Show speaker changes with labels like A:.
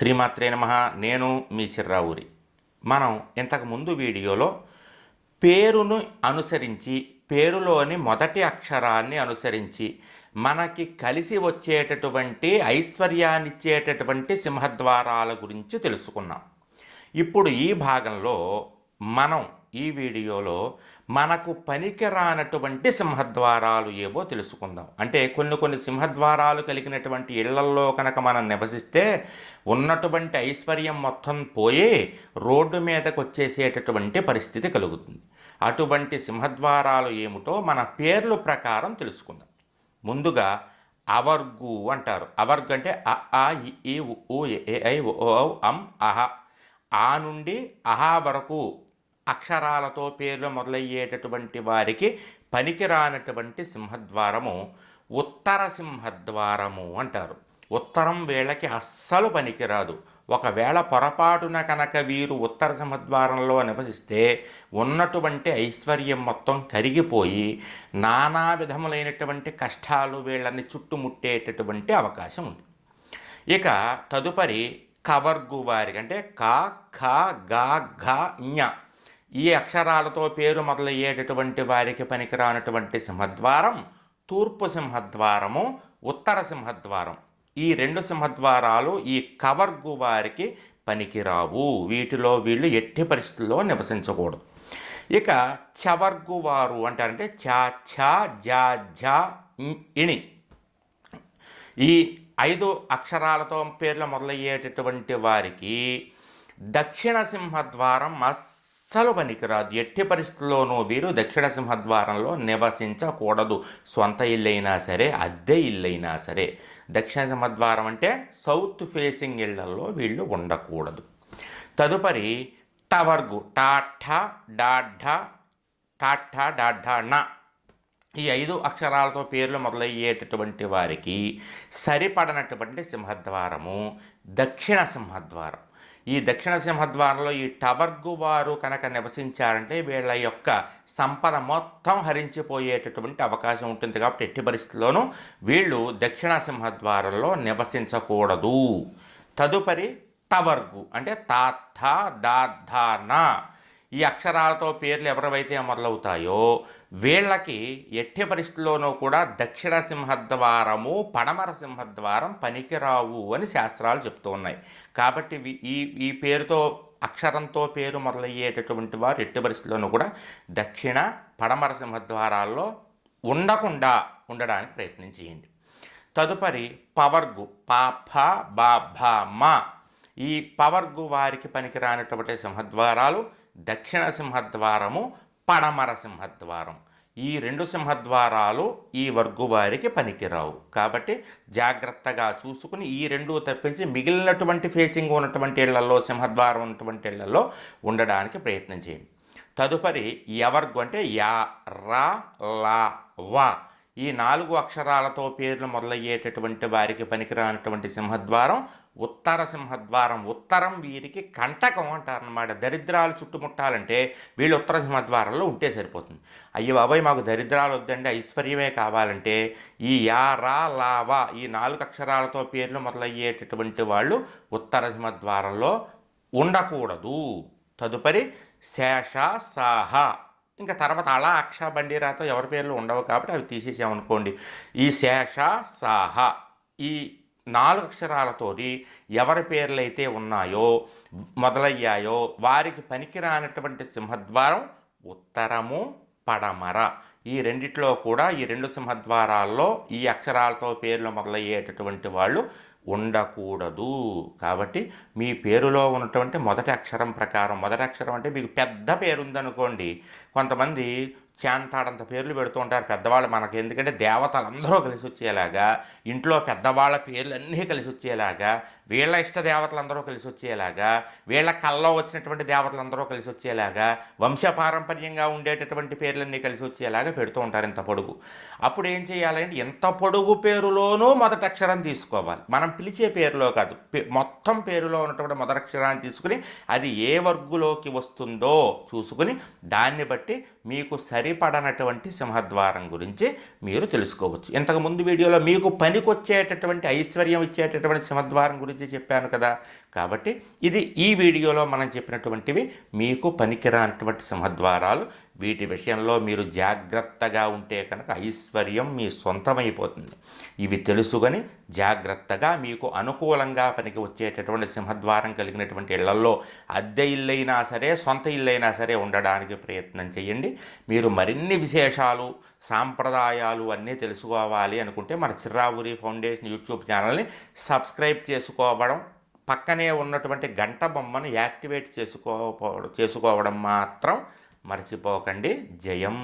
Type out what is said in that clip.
A: శ్రీమాత్రే నమ. నేను మీ చిర్రావురి. మనం ఇంతకుముందు వీడియోలో పేరును అనుసరించి పేరులోని మొదటి అక్షరాన్ని అనుసరించి మనకి కలిసి వచ్చేటటువంటి ఐశ్వర్యాన్నిచ్చేటటువంటి సింహద్వారాల గురించి తెలుసుకున్నాం. ఇప్పుడు ఈ భాగంలో మనం ఈ వీడియోలో మనకు పనికి రానటువంటి సింహద్వారాలు ఏవో తెలుసుకుందాం. అంటే కొన్ని కొన్ని సింహద్వారాలు కలిగినటువంటి ఇళ్ళల్లో కనుక మనం నివసిస్తే ఉన్నటువంటి ఐశ్వర్యం మొత్తం పోయి రోడ్డు మీదకు వచ్చేసేటటువంటి పరిస్థితి కలుగుతుంది. అటువంటి సింహద్వారాలు ఏమిటో మన పేర్ల ప్రకారం తెలుసుకుందాం. ముందుగా అవర్గు అంటారు. అవర్గు అంటే అ ఆ ఈ ఉ ఊ ఏ ఐ ఓ అం అహ. ఆ నుండి అహా వరకు అక్షరాలతో పేర్లు మొదలయ్యేటటువంటి వారికి పనికిరానటువంటి సింహద్వారము ఉత్తర సింహద్వారము అంటారు. ఉత్తరం వీళ్ళకి అస్సలు పనికిరాదు. ఒకవేళ పొరపాటున కనుక వీరు ఉత్తర సింహద్వారంలో నివసిస్తే ఉన్నటువంటి ఐశ్వర్యం మొత్తం కరిగిపోయి నానా విధములైనటువంటి కష్టాలు వీళ్ళని చుట్టుముట్టేటటువంటి అవకాశం ఉంది. ఇక తదుపరి కవర్గు వారికి అంటే కా ఖ గా ఘ ఞ ఈ అక్షరాలతో పేరు మొదలయ్యేటటువంటి వారికి పనికిరానటువంటి సింహద్వారం తూర్పు సింహద్వారము ఉత్తర సింహద్వారం. ఈ రెండు సింహద్వారాలు ఈ కవర్గు వారికి పనికిరావు. వీటిలో వీళ్ళు ఎట్టి పరిస్థితుల్లో నివసించకూడదు. ఇక చవర్గు వారు అంటారంటే చా ఛా జా ఝా ఇణి. ఈ ఐదు అక్షరాలతో పేర్లు మొదలయ్యేటటువంటి వారికి దక్షిణ సింహద్వారం అస్సలు పనికిరాదు. ఎట్టి పరిస్థితుల్లోనూ వీరు దక్షిణ సింహద్వారంలో నివసించకూడదు. సొంత ఇల్లైనా సరే అద్దె ఇల్లైనా సరే. దక్షిణ సింహద్వారం అంటే సౌత్ ఫేసింగ్ ఇళ్ళలో వీళ్ళు ఉండకూడదు. తదుపరి టవర్గు. టాఠ డాఢ టాఠ డాఢ నా ఈ ఐదు అక్షరాలతో పేర్లు మొదలయ్యేటటువంటి వారికి సరిపడనటువంటి సింహద్వారము దక్షిణ సింహద్వారం. ఈ దక్షిణ సింహద్వారంలో ఈ టవర్గు వారు కనుక నివసించారంటే వీళ్ళ యొక్క సంపద మొత్తం హరించిపోయేటటువంటి అవకాశం ఉంటుంది కాబట్టి ఎట్టి పరిస్థితుల్లోనూ వీళ్ళు దక్షిణ సింహద్వారంలో నివసించకూడదు. తదుపరి టవర్గు అంటే తాథ దాధా ఈ అక్షరాలతో పేర్లు ఎవరివైతే మొదలవుతాయో వీళ్ళకి ఎట్టి పరిస్థితుల్లోనూ కూడా దక్షిణ సింహద్వారము పడమర సింహద్వారం పనికిరావు అని శాస్త్రాలు చెప్తూ ఉన్నాయి. కాబట్టి ఈ ఈ పేరుతో అక్షరంతో పేరు మొదలయ్యేటటువంటి వారు ఎట్టి పరిస్థితుల్లోనూ కూడా దక్షిణ పడమర సింహద్వారాల్లో ఉండకుండా ఉండడానికి ప్రయత్నం చేయండి. తదుపరి పవర్గు పాఫ బాభా మా. ఈ పవర్గు వారికి పనికిరానటువంటి సింహద్వారాలు దక్షిణ సింహద్వారము పడమర సింహద్వారం ఈ రెండు సింహద్వారాలు ఈ వర్గు వారికి పనికిరావు. కాబట్టి జాగ్రత్తగా చూసుకుని ఈ రెండు తప్పించి మిగిలినటువంటి ఫేసింగ్ ఉన్నటువంటి ఇళ్ళలో సింహద్వారం ఉన్నటువంటి ఇళ్ళలో ఉండడానికి ప్రయత్నం చేయండి. తదుపరి ఎవర్గు అంటే యా రా లా వా. ఈ నాలుగు అక్షరాలతో పేర్లు మొదలయ్యేటటువంటి వారికి పనికిరానటువంటి సింహద్వారం ఉత్తర సింహద్వారం. ఉత్తరం వీరికి కంటకం అంటారనమాట దరిద్రాలు చుట్టుముట్టాలంటే వీళ్ళు ఉత్తర సింహద్వారంలో ఉంటే సరిపోతుంది. అయ్యో బాబాయ్ మాకు దరిద్రాలు వద్దండి ఐశ్వర్యమే కావాలంటే ఈ యా రా లావా ఈ నాలుగు అక్షరాలతో పేర్లు మొదలయ్యేటటువంటి వాళ్ళు ఉత్తర సింహద్వారంలో ఉండకూడదు. తదుపరి శేష సాహ. ఇంకా తర్వాత అలా అక్ష బండిరాతో ఎవరి పేర్లు ఉండవు కాబట్టి అవి తీసేసామనుకోండి. ఈ శేష సాహ ఈ నాలుగు అక్షరాలతోటి ఎవరి పేర్లైతే ఉన్నాయో మొదలయ్యాయో వారికి పనికిరానటువంటి సింహద్వారం ఉత్తరము పడమర. ఈ రెండిట్లో కూడా ఈ రెండు సింహద్వారాల్లో ఈ అక్షరాలతో పేర్లు మొదలయ్యేటటువంటి వాళ్ళు ఉండకూడదు. కాబట్టి మీ పేరులో ఉన్నటువంటి మొదటి అక్షరం ప్రకారం మొదటి అక్షరం అంటే మీకు పెద్ద పేరు ఉందనుకోండి కొంతమంది చేంతాడంత పేర్లు పెడుతూ ఉంటారు పెద్దవాళ్ళు మనకి. ఎందుకంటే దేవతలందరూ కలిసి వచ్చేలాగా ఇంట్లో పెద్దవాళ్ళ పేర్లన్నీ కలిసి వచ్చేలాగా వీళ్ళ ఇష్ట దేవతలందరూ కలిసి వచ్చేలాగా వీళ్ళ కళ్ళలో వచ్చినటువంటి దేవతలందరూ కలిసి వచ్చేలాగా వంశపారంపర్యంగా ఉండేటటువంటి పేర్లన్నీ కలిసి వచ్చేలాగా పెడుతూ ఉంటారు ఇంత పొడుగు. అప్పుడు ఏం చేయాలంటే ఎంత పొడుగు పేరులోనూ మొదటి అక్షరం తీసుకోవాలి. మనం పిలిచే పేరులో కాదు. పే- మొత్తం పేరులో ఉన్నటువంటి మొదటి అక్షరాన్ని తీసుకుని అది ఏ వర్గులోకి వస్తుందో చూసుకుని దాన్ని బట్టి మీకు సరిపడనటువంటి సింహద్వారం గురించి మీరు తెలుసుకోవచ్చు. ఇంతకు ముందు వీడియోలో మీకు పనికొచ్చేటటువంటి ఐశ్వర్యం ఇచ్చేటటువంటి సింహద్వారం గురించి చెప్పాను కదా. కాబట్టి ఇది ఈ వీడియోలో మనం చెప్పినటువంటివి మీకు పనికిరానటువంటి సింహద్వారాలు. వీటి విషయంలో మీరు జాగ్రత్తగా ఉంటే కనుక ఐశ్వర్యం మీ సొంతమైపోతుంది. ఇవి తెలుసుకొని జాగ్రత్తగా మీకు అనుకూలంగా పనికి వచ్చేటటువంటి సింహద్వారం కలిగినటువంటి ఇళ్ళలో అద్దె ఇల్లైనా సరే సొంత ఇల్లైనా సరే ఉండడానికి ప్రయత్నం చేయండి. మీరు మరిన్ని విశేషాలు సాంప్రదాయాలు అన్నీ తెలుసుకోవాలి అనుకుంటే మన చిర్రావురి ఫౌండేషన్ యూట్యూబ్ ఛానల్ని సబ్స్క్రైబ్ చేసుకోవడం పక్కనే ఉన్నటువంటి గంట బొమ్మను యాక్టివేట్ చేసుకో చేసుకోవడం మాత్రం మర్చిపోకండి. జయం.